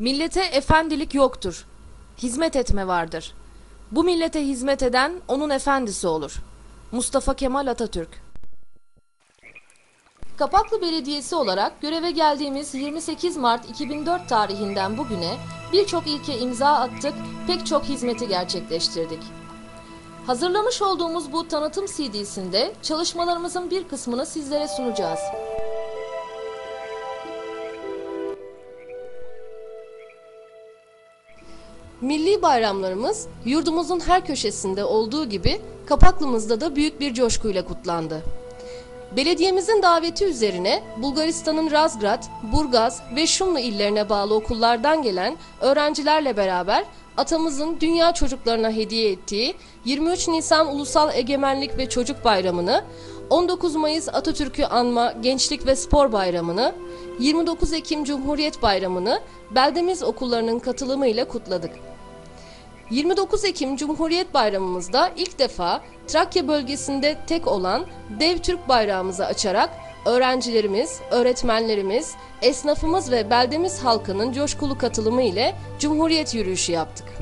Millete efendilik yoktur. Hizmet etme vardır. Bu millete hizmet eden onun efendisi olur. Mustafa Kemal Atatürk Kapaklı Belediyesi olarak göreve geldiğimiz 28 Mart 2004 tarihinden bugüne birçok ilke imza attık, pek çok hizmeti gerçekleştirdik. Hazırlamış olduğumuz bu tanıtım CD'sinde çalışmalarımızın bir kısmını sizlere sunacağız. Milli bayramlarımız yurdumuzun her köşesinde olduğu gibi Kapaklımızda da büyük bir coşkuyla kutlandı. Belediyemizin daveti üzerine Bulgaristan'ın Razgrad, Burgaz ve Şumlu illerine bağlı okullardan gelen öğrencilerle beraber atamızın dünya çocuklarına hediye ettiği 23 Nisan Ulusal Egemenlik ve Çocuk Bayramı'nı, 19 Mayıs Atatürk'ü anma Gençlik ve Spor Bayramı'nı, 29 Ekim Cumhuriyet Bayramı'nı beldemiz okullarının katılımıyla kutladık. 29 Ekim Cumhuriyet Bayramımızda ilk defa Trakya bölgesinde tek olan dev Türk bayrağımızı açarak öğrencilerimiz, öğretmenlerimiz, esnafımız ve beldemiz halkının coşkulu katılımı ile Cumhuriyet yürüyüşü yaptık.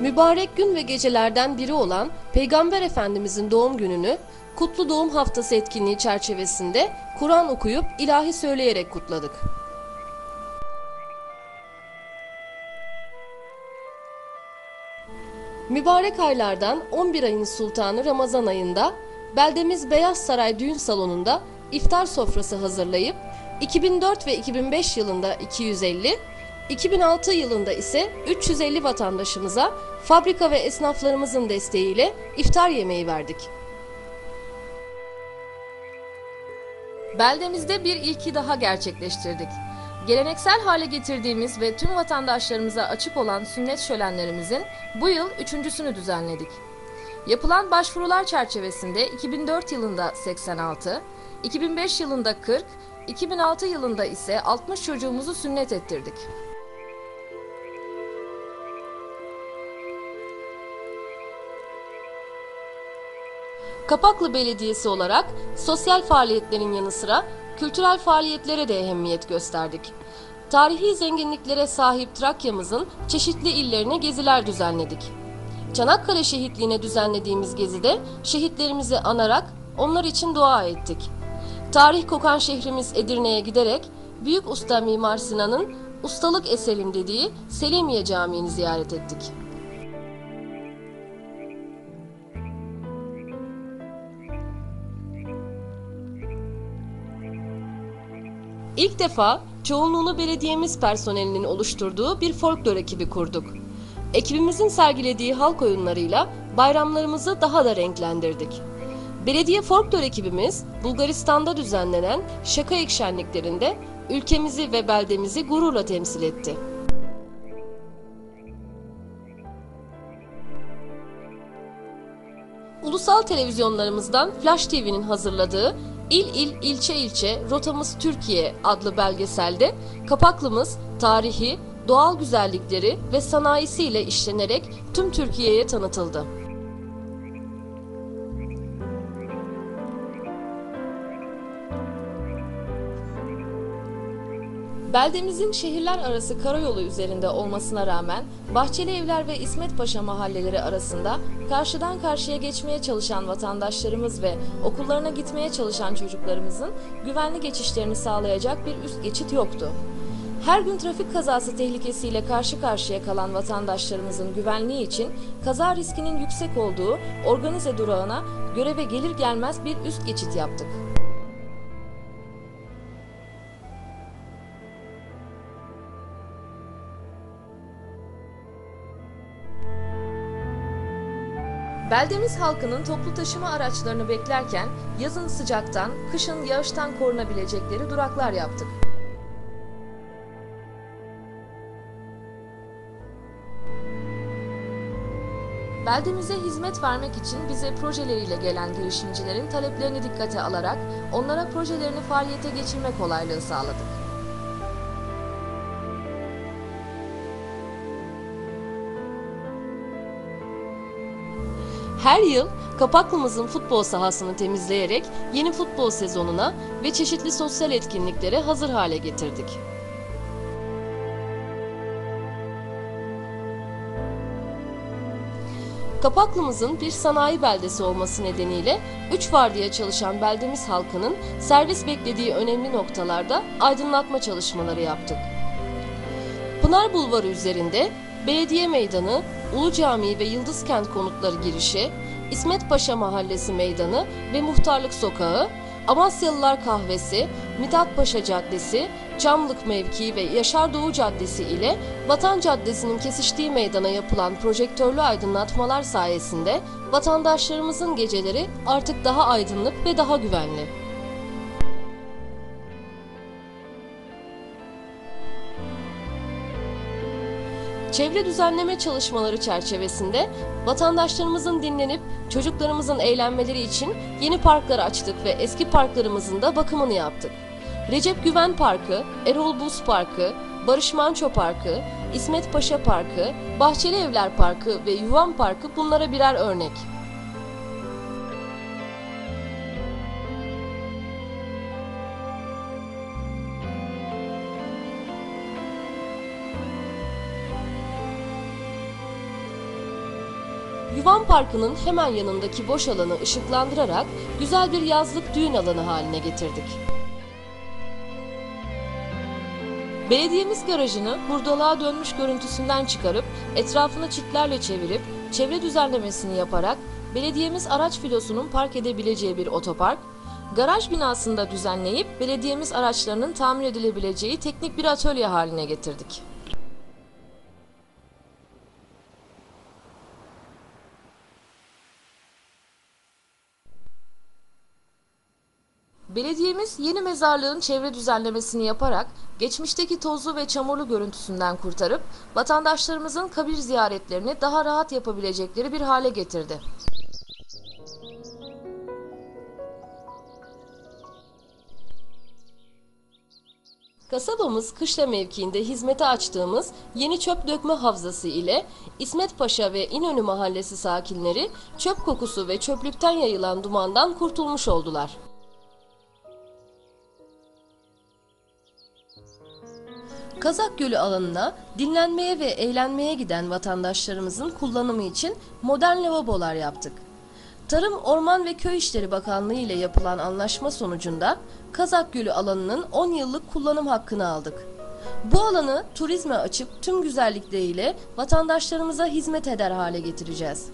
Mübarek gün ve gecelerden biri olan Peygamber Efendimizin doğum gününü Kutlu Doğum Haftası etkinliği çerçevesinde Kur'an okuyup ilahi söyleyerek kutladık. Mübarek aylardan 11 ayın sultanı Ramazan ayında beldemiz Beyaz Saray Düğün Salonu'nda iftar sofrası hazırlayıp 2004 ve 2005 yılında 250, 2006 yılında ise 350 vatandaşımıza fabrika ve esnaflarımızın desteğiyle iftar yemeği verdik. Beldemizde bir ilki daha gerçekleştirdik. Geleneksel hale getirdiğimiz ve tüm vatandaşlarımıza açık olan sünnet şölenlerimizin bu yıl üçüncüsünü düzenledik. Yapılan başvurular çerçevesinde 2004 yılında 86, 2005 yılında 40, 2006 yılında ise 60 çocuğumuzu sünnet ettirdik. Kapaklı Belediyesi olarak sosyal faaliyetlerin yanı sıra kültürel faaliyetlere de ehemmiyet gösterdik. Tarihi zenginliklere sahip Trakya'mızın çeşitli illerine geziler düzenledik. Çanakkale şehitliğine düzenlediğimiz gezide şehitlerimizi anarak onlar için dua ettik. Tarih kokan şehrimiz Edirne'ye giderek Büyük Usta Mimar Sinan'ın ustalık eserim dediği Selimiye Camii'ni ziyaret ettik. İlk defa çoğunluğunu belediyemiz personelinin oluşturduğu bir folklor ekibi kurduk. Ekibimizin sergilediği halk oyunlarıyla bayramlarımızı daha da renklendirdik. Belediye folklor ekibimiz Bulgaristan'da düzenlenen Şakayık şenliklerinde ülkemizi ve beldemizi gururla temsil etti. Ulusal televizyonlarımızdan Flash TV'nin hazırladığı İl İl İlçe İlçe Rotamız Türkiye adlı belgeselde Kapaklımız tarihi, doğal güzellikleri ve sanayisiyle işlenerek tüm Türkiye'ye tanıtıldı. Beldemizin şehirler arası karayolu üzerinde olmasına rağmen Bahçeli Evler ve İsmet Paşa mahalleleri arasında karşıdan karşıya geçmeye çalışan vatandaşlarımız ve okullarına gitmeye çalışan çocuklarımızın güvenli geçişlerini sağlayacak bir üst geçit yoktu. Her gün trafik kazası tehlikesiyle karşı karşıya kalan vatandaşlarımızın güvenliği için kaza riskinin yüksek olduğu organize durağına göreve gelir gelmez bir üst geçit yaptık. Beldemiz halkının toplu taşıma araçlarını beklerken yazın sıcaktan, kışın yağıştan korunabilecekleri duraklar yaptık. Beldemize hizmet vermek için bize projeleriyle gelen girişimcilerin taleplerini dikkate alarak onlara projelerini faaliyete geçirme kolaylığı sağladık. Her yıl Kapaklımızın futbol sahasını temizleyerek yeni futbol sezonuna ve çeşitli sosyal etkinliklere hazır hale getirdik. Kapaklımızın bir sanayi beldesi olması nedeniyle 3 vardiya çalışan beldemiz halkının servis beklediği önemli noktalarda aydınlatma çalışmaları yaptık. Pınar Bulvarı üzerinde Belediye Meydanı, Ulu Camii ve Yıldız Kent konutları girişi, İsmet Paşa Mahallesi Meydanı ve Muhtarlık Sokağı, Amasyalılar Kahvesi, Mithat Paşa Caddesi, Çamlık Mevkii ve Yaşar Doğu Caddesi ile Vatan Caddesi'nin kesiştiği meydana yapılan projektörlü aydınlatmalar sayesinde vatandaşlarımızın geceleri artık daha aydınlık ve daha güvenli. Çevre düzenleme çalışmaları çerçevesinde vatandaşlarımızın dinlenip çocuklarımızın eğlenmeleri için yeni parklar açtık ve eski parklarımızın da bakımını yaptık. Recep Güven Parkı, Erol Buz Parkı, Barış Manço Parkı, İsmet Paşa Parkı, Bahçeli Evler Parkı ve Yuvan Parkı bunlara birer örnek. Yuvan Parkı'nın hemen yanındaki boş alanı ışıklandırarak güzel bir yazlık düğün alanı haline getirdik. Belediyemiz garajını hurdalığa dönmüş görüntüsünden çıkarıp etrafını çitlerle çevirip çevre düzenlemesini yaparak belediyemiz araç filosunun park edebileceği bir otopark, garaj binasında düzenleyip belediyemiz araçlarının tamir edilebileceği teknik bir atölye haline getirdik. Belediyemiz yeni mezarlığın çevre düzenlemesini yaparak geçmişteki tozlu ve çamurlu görüntüsünden kurtarıp vatandaşlarımızın kabir ziyaretlerini daha rahat yapabilecekleri bir hale getirdi. Kasabamız Kışla mevkiinde hizmete açtığımız yeni çöp dökme havzası ile İsmet Paşa ve İnönü mahallesi sakinleri çöp kokusu ve çöplükten yayılan dumandan kurtulmuş oldular. Kazak Gölü alanına dinlenmeye ve eğlenmeye giden vatandaşlarımızın kullanımı için modern lavabolar yaptık. Tarım, Orman ve Köy İşleri Bakanlığı ile yapılan anlaşma sonucunda Kazak Gölü alanının 10 yıllık kullanım hakkını aldık. Bu alanı turizme açıp tüm güzellikleriyle vatandaşlarımıza hizmet eder hale getireceğiz.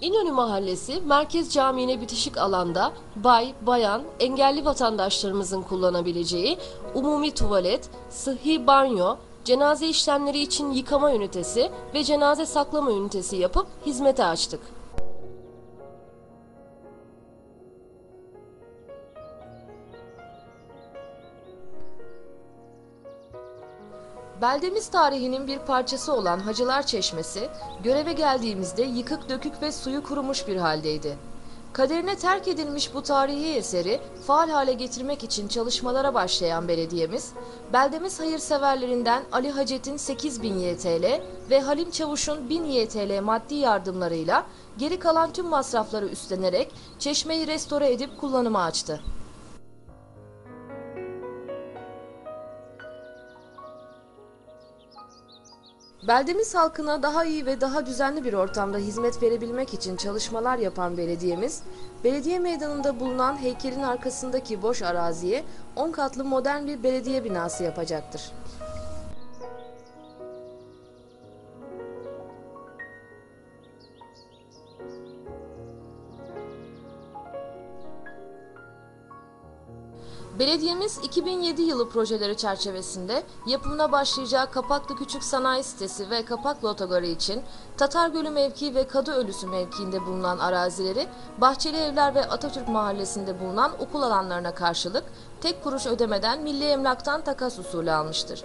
İnönü Mahallesi Merkez Camii'ne bitişik alanda bay, bayan, engelli vatandaşlarımızın kullanabileceği umumi tuvalet, sıhhi banyo, cenaze işlemleri için yıkama ünitesi ve cenaze saklama ünitesi yapıp hizmete açtık. Beldemiz tarihinin bir parçası olan Hacılar Çeşmesi, göreve geldiğimizde yıkık dökük ve suyu kurumuş bir haldeydi. Kaderine terk edilmiş bu tarihi eseri faal hale getirmek için çalışmalara başlayan belediyemiz, beldemiz hayırseverlerinden Ali Hacet'in 8000 YTL ve Halim Çavuş'un 1000 YTL maddi yardımlarıyla geri kalan tüm masrafları üstlenerek çeşmeyi restore edip kullanıma açtı. Beldemiz halkına daha iyi ve daha düzenli bir ortamda hizmet verebilmek için çalışmalar yapan belediyemiz, belediye meydanında bulunan heykelin arkasındaki boş araziye 10 katlı modern bir belediye binası yapacaktır. Belediyemiz 2007 yılı projeleri çerçevesinde yapımına başlayacağı Kapaklı Küçük Sanayi Sitesi ve Kapaklı Otogarı için Tatargölü mevki ve Kadıölüsü mevkiinde bulunan arazileri Bahçeli Evler ve Atatürk Mahallesi'nde bulunan okul alanlarına karşılık tek kuruş ödemeden Milli Emlak'tan takas usulü almıştır.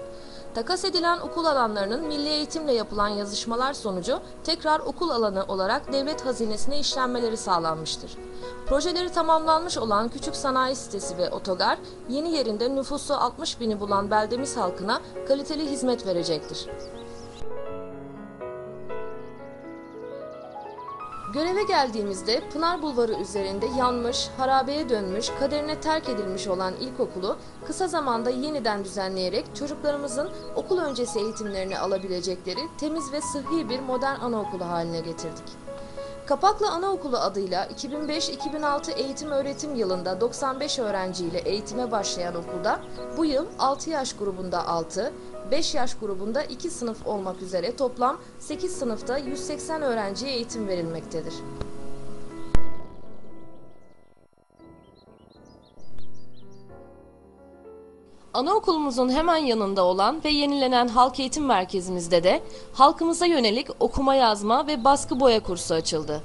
Takas edilen okul alanlarının milli eğitimle yapılan yazışmalar sonucu tekrar okul alanı olarak devlet hazinesine işlenmeleri sağlanmıştır. Projeleri tamamlanmış olan küçük sanayi sitesi ve otogar yeni yerinde nüfusu 60 bini bulan beldemiz halkına kaliteli hizmet verecektir. Göreve geldiğimizde Pınar Bulvarı üzerinde yanmış, harabeye dönmüş, kaderine terk edilmiş olan ilkokulu kısa zamanda yeniden düzenleyerek çocuklarımızın okul öncesi eğitimlerini alabilecekleri temiz ve sıhhi bir modern anaokulu haline getirdik. Kapaklı Anaokulu adıyla 2005-2006 eğitim öğretim yılında 95 öğrenciyle eğitime başlayan okulda bu yıl 6 yaş grubunda 6, 5 yaş grubunda 2 sınıf olmak üzere toplam 8 sınıfta 180 öğrenciye eğitim verilmektedir. Anaokulumuzun hemen yanında olan ve yenilenen halk eğitim merkezimizde de halkımıza yönelik okuma yazma ve baskı boya kursu açıldı.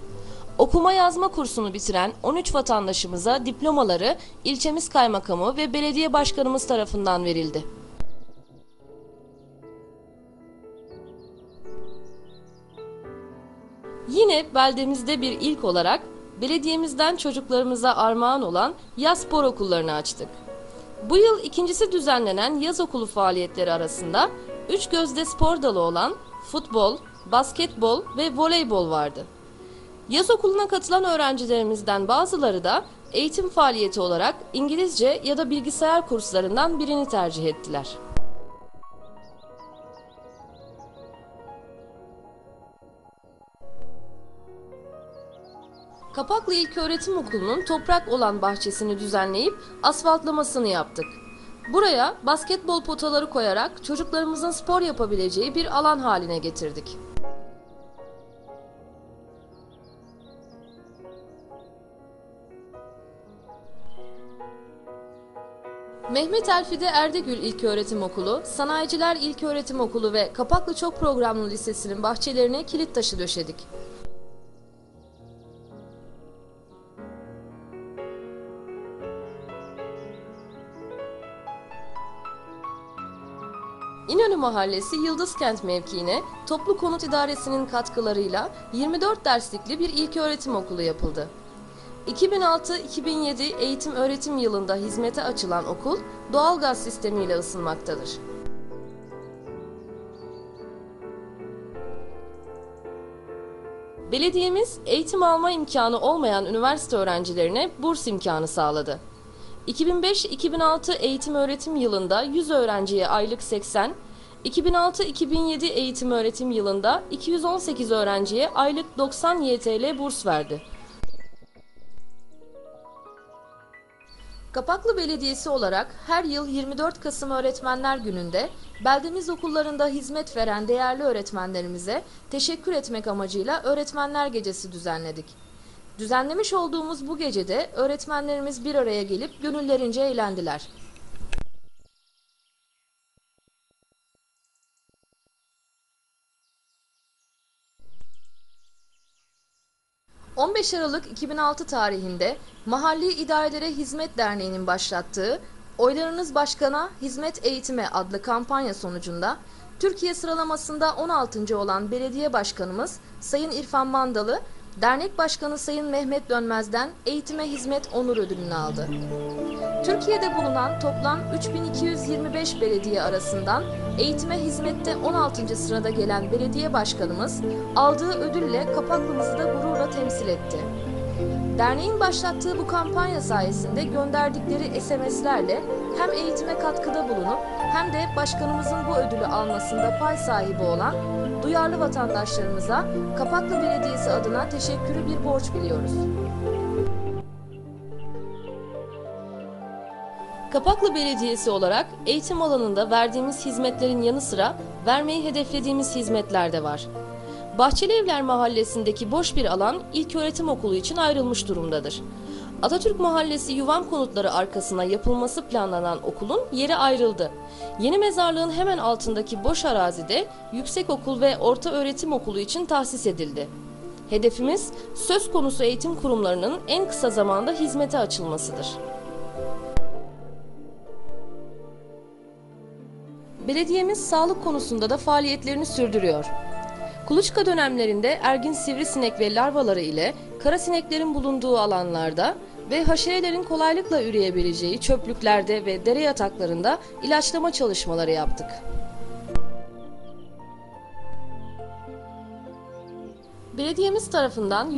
Okuma yazma kursunu bitiren 13 vatandaşımıza diplomaları ilçemiz kaymakamı ve belediye başkanımız tarafından verildi. Yine beldemizde bir ilk olarak belediyemizden çocuklarımıza armağan olan yaz spor okullarını açtık. Bu yıl ikincisi düzenlenen yaz okulu faaliyetleri arasında üç gözde spor dalı olan futbol, basketbol ve voleybol vardı. Yaz okuluna katılan öğrencilerimizden bazıları da eğitim faaliyeti olarak İngilizce ya da bilgisayar kurslarından birini tercih ettiler. Kapaklı İlköğretim Okulu'nun toprak olan bahçesini düzenleyip asfaltlamasını yaptık. Buraya basketbol potaları koyarak çocuklarımızın spor yapabileceği bir alan haline getirdik. Mehmet Elfide Erdegül İlköğretim Okulu, Sanayiciler İlköğretim Okulu ve Kapaklı Çok Programlı Lisesi'nin bahçelerine kilit taşı döşedik. Mahallesi Yıldızkent mevkiine Toplu Konut İdaresi'nin katkılarıyla 24 derslikli bir ilköğretim okulu yapıldı. 2006-2007 eğitim öğretim yılında hizmete açılan okul doğalgaz sistemiyle ısınmaktadır. Belediyemiz eğitim alma imkanı olmayan üniversite öğrencilerine burs imkanı sağladı. 2005-2006 eğitim öğretim yılında 100 öğrenciye aylık 80, 2006-2007 eğitim öğretim yılında 218 öğrenciye aylık 90 YTL burs verdi. Kapaklı Belediyesi olarak her yıl 24 Kasım Öğretmenler Günü'nde beldemiz okullarında hizmet veren değerli öğretmenlerimize teşekkür etmek amacıyla Öğretmenler Gecesi düzenledik. Düzenlemiş olduğumuz bu gecede öğretmenlerimiz bir araya gelip gönüllerince eğlendiler. ...15 Aralık 2006 tarihinde Mahalli İdarelere Hizmet Derneği'nin başlattığı Oylarınız Başkan'a Hizmet Eğitime adlı kampanya sonucunda Türkiye sıralamasında 16. olan belediye başkanımız Sayın İrfan Mandalı Dernek Başkanı Sayın Mehmet Dönmez'den Eğitime Hizmet Onur Ödülünü aldı. Türkiye'de bulunan toplam 3225 belediye arasından eğitime hizmette 16. sırada gelen belediye başkanımız aldığı ödülle Kapaklımızı da gururla temsil etti. Derneğin başlattığı bu kampanya sayesinde gönderdikleri SMS'lerle hem eğitime katkıda bulunup hem de başkanımızın bu ödülü almasında pay sahibi olan duyarlı vatandaşlarımıza Kapaklı Belediyesi adına teşekkürü bir borç biliyoruz. Kapaklı Belediyesi olarak eğitim alanında verdiğimiz hizmetlerin yanı sıra vermeyi hedeflediğimiz hizmetler de var. Bahçeli Evler Mahallesi'ndeki boş bir alan ilköğretim okulu için ayrılmış durumdadır. Atatürk Mahallesi Yuvam Konutları arkasına yapılması planlanan okulun yeri ayrıldı. Yeni mezarlığın hemen altındaki boş arazide yüksekokul ve orta öğretim okulu için tahsis edildi. Hedefimiz söz konusu eğitim kurumlarının en kısa zamanda hizmete açılmasıdır. Belediyemiz sağlık konusunda da faaliyetlerini sürdürüyor. Kuluçka dönemlerinde ergin sivrisinek ve larvaları ile kara sineklerin bulunduğu alanlarda ve haşerelerin kolaylıkla üreyebileceği çöplüklerde ve dere yataklarında ilaçlama çalışmaları yaptık. Belediyemiz tarafından